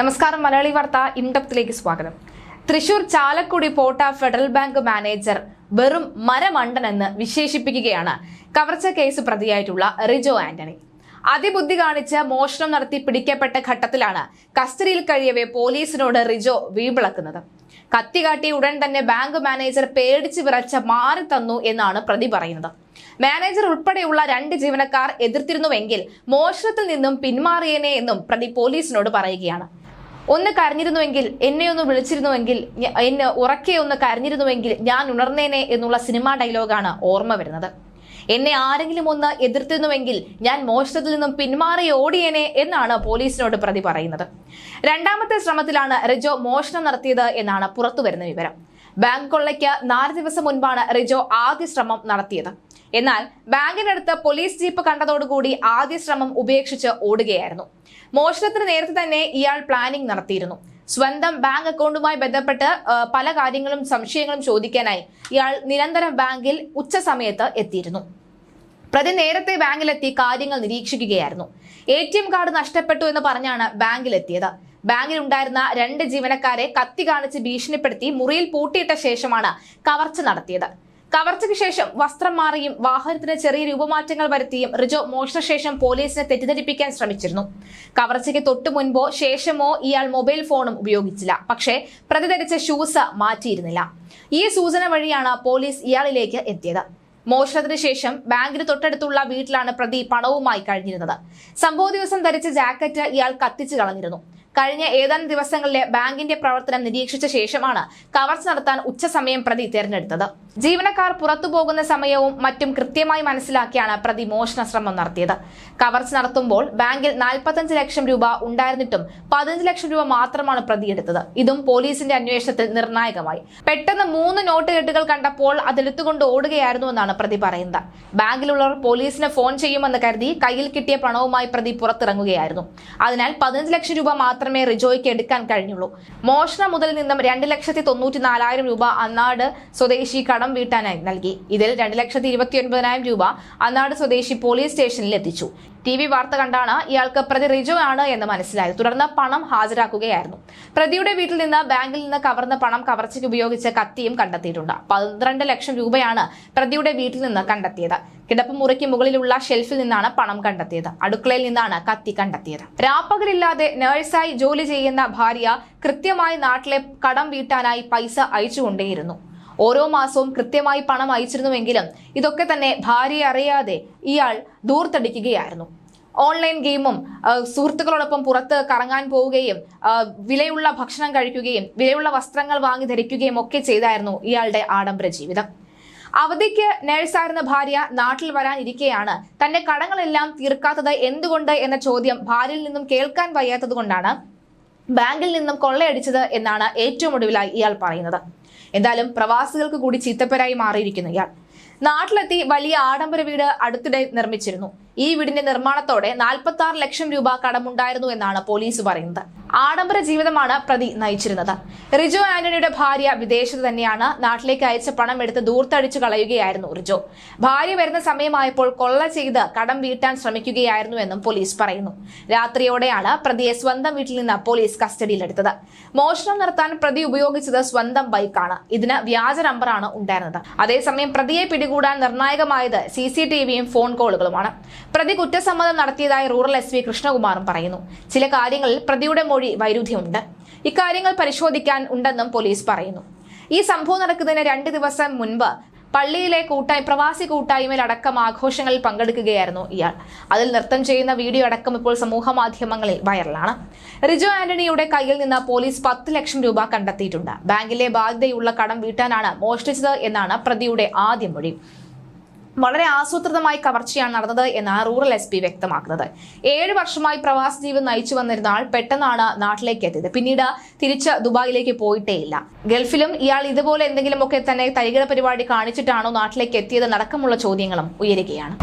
നമസ്കാരം മലയാളി വാർത്ത ഇൻഡപ്തിലേക്ക് സ്വാഗതം. Thrissur Chalakudy Potta Federal Bank manager വെറും മരമണ്ടനെന്ന് വിശേഷിപ്പിക്കുകയാണ് കവർച്ച കേസ് പ്രതിയായിട്ടുള്ള റിജോ ആന്റണി. അതിബുദ്ധി കാണിച്ച് മോഷണം നടത്തി പിടിക്കപ്പെട്ട ഘട്ടത്തിലാണ് കസ്റ്റഡിയിൽ കഴിയവെ പോലീസിനോട് റിജോ വീമ്പിളക്കുന്നത്. കത്തി കാട്ടി ഉടൻ തന്നെ ബാങ്ക് മാനേജർ പേടിച്ച് വിറച്ച മാറി തന്നു എന്നാണ് പ്രതി പറയുന്നത്. മാനേജർ ഉൾപ്പെടെയുള്ള രണ്ട് ജീവനക്കാർ എതിർത്തിരുന്നുവെങ്കിൽ മോഷണത്തിൽ നിന്നും പിന്മാറിയേനെ എന്നും പ്രതി പോലീസിനോട് പറയുകയാണ്. ഒന്ന് കരഞ്ഞിരുന്നുവെങ്കിൽ എന്നെ ഒന്ന് വിളിച്ചിരുന്നുവെങ്കിൽ എന്നെ ഉറക്കെ ഒന്ന് കരഞ്ഞിരുന്നുവെങ്കിൽ ഞാൻ ഉണർന്നേനെ എന്നുള്ള സിനിമാ ഡയലോഗാണ് ഓർമ്മ വരുന്നത്. എന്നെ ആരെങ്കിലും ഒന്ന് എതിർത്തിരുന്നുവെങ്കിൽ ഞാൻ മോഷണത്തിൽ നിന്നും പിന്മാറി ഓടിയേനെ എന്നാണ് പോലീസിനോട് പ്രതി പറയുന്നത്. രണ്ടാമത്തെ ശ്രമത്തിലാണ് റിജോ മോഷണം നടത്തിയത് എന്നാണ് പുറത്തു വരുന്ന വിവരം. ബാങ്ക് കൊള്ളയ്ക്ക് നാല് ദിവസം മുൻപാണ് റിജോ ആദ്യ ശ്രമം നടത്തിയത്. എന്നാൽ ബാങ്കിനടുത്ത് പോലീസ് ജീപ്പ് കണ്ടതോടുകൂടി ആദ്യ ശ്രമം ഉപേക്ഷിച്ച് ഓടുകയായിരുന്നു. മോഷണത്തിന് നേരത്തെ തന്നെ ഇയാൾ പ്ലാനിംഗ് നടത്തിയിരുന്നു. സ്വന്തം ബാങ്ക് അക്കൗണ്ടുമായി ബന്ധപ്പെട്ട് പല കാര്യങ്ങളും സംശയങ്ങളും ചോദിക്കാനായി ഇയാൾ നിരന്തരം ബാങ്കിൽ ഉച്ച സമയത്ത് എത്തിയിരുന്നു. പ്രതി നേരത്തെ ബാങ്കിലെത്തി കാര്യങ്ങൾ നിരീക്ഷിക്കുകയായിരുന്നു. എ ടി എം കാർഡ് നഷ്ടപ്പെട്ടു എന്ന് പറഞ്ഞാണ് ബാങ്കിലെത്തിയത്. ബാങ്കിൽ ഉണ്ടായിരുന്ന രണ്ട് ജീവനക്കാരെ കത്തി കാണിച്ച് ഭീഷണിപ്പെടുത്തി മുറിയിൽ പൂട്ടിയിട്ട ശേഷമാണ് കവർച്ച നടത്തിയത്. കവർച്ചയ്ക്ക് ശേഷം വസ്ത്രം മാറിയും വാഹനത്തിന് ചെറിയ രൂപമാറ്റങ്ങൾ വരുത്തിയും റിജോ മോഷണശേഷം പോലീസിനെ തെറ്റിദ്ധരിപ്പിക്കാൻ ശ്രമിച്ചിരുന്നു. കവർച്ചയ്ക്ക് തൊട്ടു മുൻപോ ശേഷമോ ഇയാൾ മൊബൈൽ ഫോണും ഉപയോഗിച്ചില്ല. പക്ഷേ പ്രതി ധരിച്ച ഷൂസ് മാറ്റിയിരുന്നില്ല. ഈ സൂചന വഴിയാണ് പോലീസ് ഇയാളിലേക്ക് എത്തിയത്. മോഷണത്തിന് ശേഷം ബാങ്കിന് തൊട്ടടുത്തുള്ള വീട്ടിലാണ് പ്രതി പണവുമായി കഴിഞ്ഞിരുന്നത്. സംഭവ ദിവസം ധരിച്ച ജാക്കറ്റ് ഇയാൾ കത്തിച്ചു കളഞ്ഞിരുന്നു. കഴിഞ്ഞ ഏതാനും ദിവസങ്ങളിലെ ബാങ്കിന്റെ പ്രവർത്തനം നിരീക്ഷിച്ച ശേഷമാണ് കവർച്ച നടത്താൻ ഉച്ചസമയം പ്രതി തിരഞ്ഞെടുത്തത്. ജീവനക്കാർ പുറത്തുപോകുന്ന സമയവും മറ്റും കൃത്യമായി മനസ്സിലാക്കിയാണ് പ്രതി മോഷണ ശ്രമം നടത്തിയത്. കവർച്ച നടത്തുമ്പോൾ ബാങ്കിൽ നാൽപ്പത്തഞ്ച് ലക്ഷം രൂപ ഉണ്ടായിരുന്നിട്ടും പതിനഞ്ച് ലക്ഷം രൂപ മാത്രമാണ് പ്രതി എടുത്തത്. ഇതും പോലീസിന്റെ അന്വേഷണത്തിൽ നിർണായകമായി. പെട്ടെന്ന് മൂന്ന് നോട്ട് കെട്ടുകൾ കണ്ടപ്പോൾ അതെടുത്തുകൊണ്ട് ഓടുകയായിരുന്നുവെന്നാണ് പ്രതി പറയുന്നത്. ബാങ്കിലുള്ളവർ പോലീസിനെ ഫോൺ ചെയ്യുമെന്ന് കരുതി കയ്യിൽ കിട്ടിയ പണവുമായി പ്രതി പുറത്തിറങ്ങുകയായിരുന്നു. അതിനാൽ പതിനഞ്ച് ലക്ഷം രൂപ മാത്രമേ റിജോയ്ക്ക് എടുക്കാൻ കഴിഞ്ഞുള്ളൂ. മോഷണ മുതൽ നിന്നും രണ്ട് ലക്ഷത്തി തൊണ്ണൂറ്റി നാലായിരം രൂപ അന്നാട് സ്വദേശി കടം വീട്ടാനായി നൽകി. ഇതിൽ രണ്ട് ലക്ഷത്തി ഇരുപത്തി ഒൻപതിനായിരം രൂപ അന്നാട് സ്വദേശി പോലീസ് സ്റ്റേഷനിൽ എത്തിച്ചു. ടി വി വാർത്ത കണ്ടാണ് ഇയാൾക്ക് പ്രതി റിജോ ആണ് എന്ന് മനസ്സിലായത്. തുടർന്ന് പണം ഹാജരാക്കുകയായിരുന്നു. പ്രതിയുടെ വീട്ടിൽ നിന്ന് ബാങ്കിൽ നിന്ന് കവർന്ന പണം കവർച്ചയ്ക്ക് ഉപയോഗിച്ച കത്തിയും കണ്ടെത്തിയിട്ടുണ്ട്. പന്ത്രണ്ട് ലക്ഷം രൂപയാണ് പ്രതിയുടെ വീട്ടിൽ നിന്ന് കണ്ടെത്തിയത്. കിടപ്പ് മുറിക്ക് മുകളിലുള്ള ഷെൽഫിൽ നിന്നാണ് പണം കണ്ടെത്തിയത്. അടുക്കളയിൽ നിന്നാണ് കത്തി കണ്ടെത്തിയത്. രാപ്പകലില്ലാതെ നഴ്സായി ജോലി ചെയ്യുന്ന ഭാര്യ കൃത്യമായി നാട്ടിലെ കടം വീട്ടാനായി പൈസ അയച്ചുകൊണ്ടേയിരുന്നു. ഓരോ മാസവും കൃത്യമായി പണം അയച്ചിരുന്നുവെങ്കിലും ഇതൊക്കെ തന്നെ ഭാര്യയെ അറിയാതെ ഇയാൾ ദൂർത്തടിക്കുകയായിരുന്നു. ഓൺലൈൻ ഗെയിമും സുഹൃത്തുക്കളോടൊപ്പം പുറത്ത് കറങ്ങാൻ പോവുകയും വിലയുള്ള ഭക്ഷണം കഴിക്കുകയും വിലയുള്ള വസ്ത്രങ്ങൾ വാങ്ങി ധരിക്കുകയും ഒക്കെ ചെയ്തായിരുന്നു ഇയാളുടെ ആഡംബര ജീവിതം. അവധിക്ക് നഴ്സായിരുന്ന ഭാര്യ നാട്ടിൽ വരാനിരിക്കെയാണ്. തന്റെ കടങ്ങളെല്ലാം തീർക്കാത്തത് എന്തുകൊണ്ട് എന്ന ചോദ്യം ഭാര്യയിൽ നിന്നും കേൾക്കാൻ വയ്യാത്തതുകൊണ്ടാണ് ബാങ്കിൽ നിന്നും കൊള്ളയടിച്ചത് എന്നാണ് ഏറ്റവും ഒടുവിലായി ഇയാൾ പറയുന്നത്. എന്തായാലും പ്രവാസികൾക്ക് കൂടി ചീത്തപ്പരായി മാറിയിരിക്കുന്നു ഇയാൾ. നാട്ടിലെത്തി വലിയ ആഡംബര വീട് അടുത്തിടെ നിർമ്മിച്ചിരുന്നു. ഈ വീടിന്റെ നിർമ്മാണത്തോടെ നാൽപ്പത്തി ആറ് ലക്ഷം രൂപ കടമുണ്ടായിരുന്നു എന്നാണ് പോലീസ് പറയുന്നത്. ആഡംബര ജീവിതമാണ് പ്രതി നയിച്ചിരുന്നത്. റിജോ ആന്റണിയുടെ ഭാര്യ വിദേശത്ത് തന്നെയാണ് നാട്ടിലേക്ക് അയച്ച പണം എടുത്ത് ദൂർത്തടിച്ചു കളയുകയായിരുന്നു റിജോ. ഭാര്യ വരുന്ന സമയമായപ്പോൾ കൊള്ള ചെയ്ത് കടം വീട്ടാൻ ശ്രമിക്കുകയായിരുന്നു എന്നും പോലീസ് പറയുന്നു. രാത്രിയോടെയാണ് പ്രതിയെ സ്വന്തം വീട്ടിൽ നിന്ന് പോലീസ് കസ്റ്റഡിയിലെടുത്തത്. മോഷണം നടത്താൻ പ്രതി ഉപയോഗിച്ചത് സ്വന്തം ബൈക്കാണ്. ഇതിന് വ്യാജ നമ്പറാണ് ഉണ്ടായിരുന്നത്. അതേസമയം പ്രതിയെ പിടികൂടാൻ നിർണായകമായത് സി സി ഫോൺ കോളുകളുമാണ്. പ്രതി കുറ്റസമ്മതം നടത്തിയതായി റൂറൽ എസ് പി കൃഷ്ണകുമാറും പറയുന്നു. ചില കാര്യങ്ങളിൽ പ്രതിയുടെ മൊഴി വൈരുദ്ധ്യമുണ്ട്. ഇക്കാര്യങ്ങൾ പരിശോധിക്കാൻ ഉണ്ടെന്നും പോലീസ് പറയുന്നു. ഈ സംഭവം നടക്കുന്നതിന് രണ്ട് ദിവസം മുൻപ് പള്ളിയിലെ കൂട്ടായ്മ പ്രവാസി കൂട്ടായ്മയിൽ അടക്കം ആഘോഷങ്ങളിൽ പങ്കെടുക്കുകയായിരുന്നു ഇയാൾ. അതിൽ നൃത്തം ചെയ്യുന്ന വീഡിയോ അടക്കം ഇപ്പോൾ സമൂഹ മാധ്യമങ്ങളിൽ വൈറലാണ്. റിജോ ആന്റണിയുടെ കയ്യിൽ നിന്ന് പോലീസ് പത്ത് ലക്ഷം രൂപ കണ്ടെത്തിയിട്ടുണ്ട്. ബാങ്കിലെ ബാധ്യതയുള്ള കടം വീട്ടാനാണ് മോഷ്ടിച്ചത് എന്നാണ് പ്രതിയുടെ ആദ്യ മൊഴി. വളരെ ആസൂത്രിതമായി കവർച്ചയാണ് നടന്നത് എന്നാണ് റൂറൽ എസ് പി വ്യക്തമാക്കുന്നത്. ഏഴ് വർഷമായി പ്രവാസ ജീവിതം നയിച്ചു വന്നിരുന്ന ആൾ പെട്ടെന്നാണ് നാട്ടിലേക്ക് എത്തിയത്. പിന്നീട് തിരിച്ച് ദുബായിലേക്ക് പോയിട്ടേയില്ല. ഗൾഫിലും ഇയാൾ ഇതുപോലെ എന്തെങ്കിലുമൊക്കെ തന്നെ തരികിട പരിപാടി കാണിച്ചിട്ടാണോ നാട്ടിലേക്ക് എത്തിയത് അടക്കമുള്ള ചോദ്യങ്ങളും ഉയരുകയാണ്.